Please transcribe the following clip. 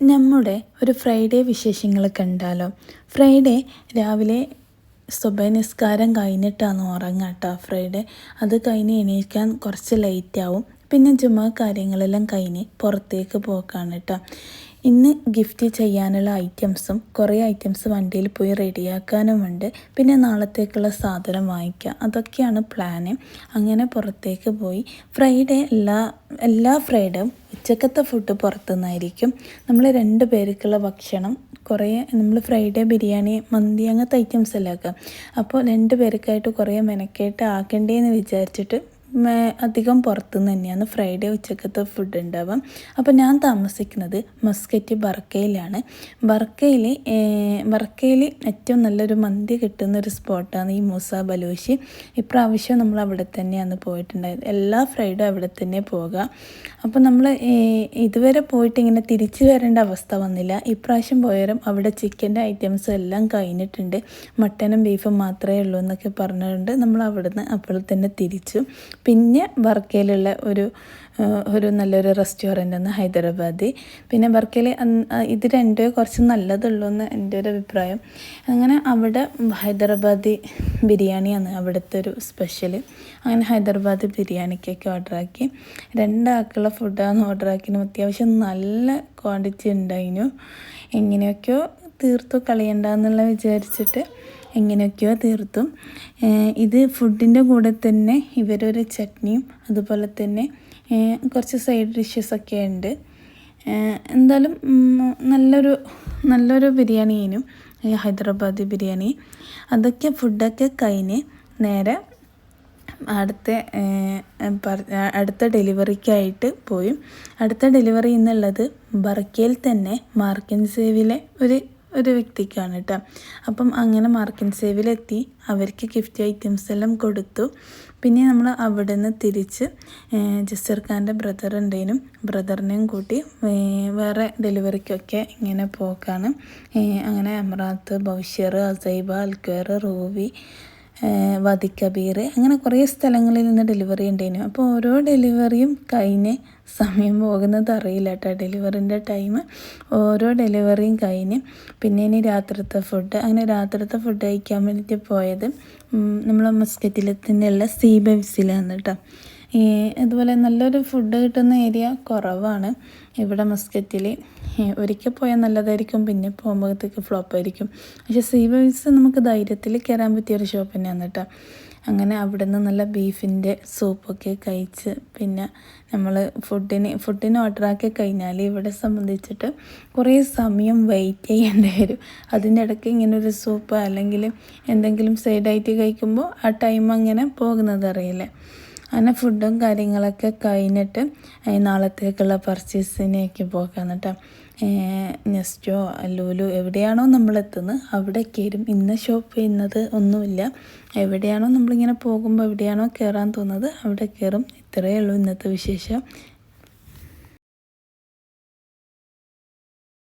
നമ്മുടെ ഒരു ഫ്രൈഡേ വിശേഷങ്ങൾ കണ്ടാലോ? ഫ്രൈഡേ രാവിലെ സ്വഭനിസ്കാരം നിസ്കാരം കഴിഞ്ഞിട്ടാണ് ഉറങ്ങുക കേട്ടോ ഫ്രൈഡേ അത് കഴിഞ്ഞ് എണീക്കാൻ കുറച്ച് ലേറ്റ് ആവും. പിന്നെ ജുമാ കാര്യങ്ങളെല്ലാം കഴിഞ്ഞ് പുറത്തേക്ക് പോക്കാണ് കേട്ടോ ഇന്ന് ഗിഫ്റ്റ് ചെയ്യാനുള്ള ഐറ്റംസും കുറേ ഐറ്റംസ് വണ്ടിയിൽ പോയി റെഡിയാക്കാനുമുണ്ട് പിന്നെ നാളത്തേക്കുള്ള സാധനം വാങ്ങിക്കുക അതൊക്കെയാണ് പ്ലാന് അങ്ങനെ പുറത്തേക്ക് പോയി. ഫ്രൈഡേ എല്ലാ എല്ലാ ഫ്രൈഡേയും ഉച്ചക്കത്തെ ഫുഡ് പുറത്തുനിന്നായിരിക്കും. നമ്മൾ രണ്ട് പേർക്കുള്ള ഭക്ഷണം കുറേ നമ്മൾ ഫ്രൈഡേ ബിരിയാണി മന്തി അങ്ങനത്തെ ഐറ്റംസ് എല്ലാം ആക്കാം അപ്പോൾ രണ്ട് പേർക്കായിട്ട് കുറേ മെനക്കേട്ട് ആക്കണ്ടേന്ന് വിചാരിച്ചിട്ട് അധികം പുറത്തുനിന്ന് തന്നെയാണ് ഫ്രൈഡേ ഉച്ചക്കത്തെ ഫുഡ് ഉണ്ടാവുക. അപ്പോൾ ഞാൻ താമസിക്കുന്നത് മസ്കറ്റ് ബർക്കയിലാണ് ബർക്കയിൽ ബർക്കയിൽ ഏറ്റവും നല്ലൊരു മന്തി കിട്ടുന്ന ഒരു സ്പോട്ടാണ് ഈ മൂസ ബലൂഷി ഇപ്രാവശ്യം നമ്മൾ അവിടെ തന്നെയാണ് പോയിട്ടുണ്ടായത്. എല്ലാ ഫ്രൈഡേ അവിടെ തന്നെ പോകുക അപ്പോൾ നമ്മൾ ഇതുവരെ പോയിട്ട് ഇങ്ങനെ തിരിച്ചു വരേണ്ട അവസ്ഥ വന്നില്ല. ഇപ്രാവശ്യം പോയാലും അവിടെ ചിക്കന്റെ ഐറ്റംസ് എല്ലാം കഴിഞ്ഞിട്ടുണ്ട്. മട്ടനും ബീഫും മാത്രമേ ഉള്ളൂ എന്നൊക്കെ പറഞ്ഞുകൊണ്ട് നമ്മൾ അവിടുന്ന് അപ്പോൾ തന്നെ തിരിച്ചു. പിന്നെ വർക്കയിലുള്ള ഒരു ഒരു നല്ലൊരു റെസ്റ്റോറന്റ് ഹൈദരാബാദി. പിന്നെ വർക്കയിൽ ഇത് രണ്ടേ കുറച്ച് നല്ലതുള്ളൂ എന്ന് എന്റെ ഒരു അഭിപ്രായം. അങ്ങനെ അവിടെ ഹൈദരാബാദി ബിരിയാണിയാണ് അവിടുത്തെ ഒരു സ്പെഷ്യൽ അങ്ങനെ ഹൈദരാബാദി ബിരിയാണിക്കൊക്കെ ഓർഡറാക്കി രണ്ടാൾക്കുള്ള ഫുഡാണ് ഓർഡറാക്കിനും അത്യാവശ്യം നല്ല ക്വാണ്ടിറ്റി ഉണ്ടായിരുന്നു എങ്ങനെയൊക്കെയോ തീർത്തു കളയണ്ടെന്നുള്ള വിചാരിച്ചിട്ട് എങ്ങനെയൊക്കെയോ തീർത്തു. ഇത് ഫുഡിന്റെ കൂടെ തന്നെ ഇവരൊരു ചട്നിയും അതുപോലെ തന്നെ കുറച്ച് സൈഡ് ഡിഷസൊക്കെ ഉണ്ട്. എന്തായാലും നല്ലൊരു നല്ലൊരു ബിരിയാണിയേനും ഹൈദരാബാദി ബിരിയാണി. അതൊക്കെ ഫുഡൊക്കെ കഴിഞ്ഞ് നേരെ അടുത്ത അടുത്ത ഡെലിവറിക്കായിട്ട് പോയി. അടുത്ത ഡെലിവറി എന്നുള്ളത് ബർക്കയിൽ തന്നെ മാർക്കൻസേവിലെ ഒരു ഒരു വ്യക്തിക്കാണ് കേട്ടോ. അപ്പം അങ്ങനെ മാർക്കിൻ സേവിലെത്തി അവർക്ക് ഗിഫ്റ്റ് ഐറ്റംസ് എല്ലാം കൊടുത്തു. പിന്നെ നമ്മൾ അവിടെ നിന്ന് തിരിച്ച് ജസീർ ഖാന്റെ ബ്രദർ ഉണ്ടേനും ബ്രദറിനെയും കൂട്ടി വേറെ ഡെലിവറിക്കൊക്കെ ഇങ്ങനെ പോക്കാണ്. അങ്ങനെ Amerat Bawshar Azaiba Al Khuwair Ruwi Wadi Kabir അങ്ങനെ കുറേ സ്ഥലങ്ങളിൽ നിന്ന് ഡെലിവറി ഉണ്ടായിരുന്നു. അപ്പോൾ ഓരോ ഡെലിവറിയും കഴിഞ്ഞ് സമയം പോകുന്നത് അറിയില്ല കേട്ടോ ഡെലിവറിന്റെ ടൈം. ഓരോ ഡെലിവറിയും കഴിഞ്ഞ് പിന്നെ ഇനി രാത്രിത്തെ ഫുഡ്. അങ്ങനെ രാത്രിത്തെ ഫുഡ് കഴിക്കാൻ വേണ്ടിയിട്ട് പോയത് നമ്മളെ മസ്കറ്റിലെ തന്നെയുള്ള സീ ബെവ്സിലാണ് കേട്ടോ. ഈ അതുപോലെ നല്ലൊരു ഫുഡ് കിട്ടുന്ന ഏരിയ കുറവാണ്. ഇവിടെ മസ്കറ്റിൽ ഒരിക്കൽ പോയാൽ നല്ലതായിരിക്കും പിന്നെ പോകുമ്പോഴത്തേക്ക് ഫ്ലോപ്പ് ആയിരിക്കും. പക്ഷേ സീ വേവ്സ് നമുക്ക് ധൈര്യത്തിൽ കയറാൻ പറ്റിയൊരു ഷോപ്പ് തന്നെയാണ് കേട്ടോ. അങ്ങനെ അവിടെ നിന്ന് നല്ല ബീഫിന്റെ സൂപ്പൊക്കെ കഴിച്ച് പിന്നെ നമ്മൾ ഫുഡിന് ഫുഡിന് ഓർഡറാക്കി കഴിഞ്ഞാൽ ഇവിടെ സംബന്ധിച്ചിട്ട് കുറേ സമയം വെയിറ്റ് ചെയ്യേണ്ടി വരും. അതിന്റെ ഇടയ്ക്ക് ഇങ്ങനെ ഒരു സൂപ്പ് അല്ലെങ്കിൽ എന്തെങ്കിലും സൈഡായിട്ട് കഴിക്കുമ്പോൾ ആ ടൈം അങ്ങനെ പോകുന്നത് അറിയില്ല. അങ്ങനെ ഫുഡും കാര്യങ്ങളൊക്കെ കഴിഞ്ഞിട്ട് നാളത്തേക്കുള്ള പർച്ചേസിനേക്ക് പോകാം കേട്ടോ നെസ്റ്റോ ലൂലു എവിടെയാണോ നമ്മൾ എത്തുന്നത് അവിടെ കയറും. ഇന്ന് ഷോപ്പ് ചെയ്യുന്നത് ഒന്നുമില്ല. എവിടെയാണോ നമ്മളിങ്ങനെ പോകുമ്പോൾ എവിടെയാണോ കയറാൻ തോന്നുന്നത് അവിടെ കയറും. ഇത്രയേ ഉള്ളൂ ഇന്നത്തെ വിശേഷം.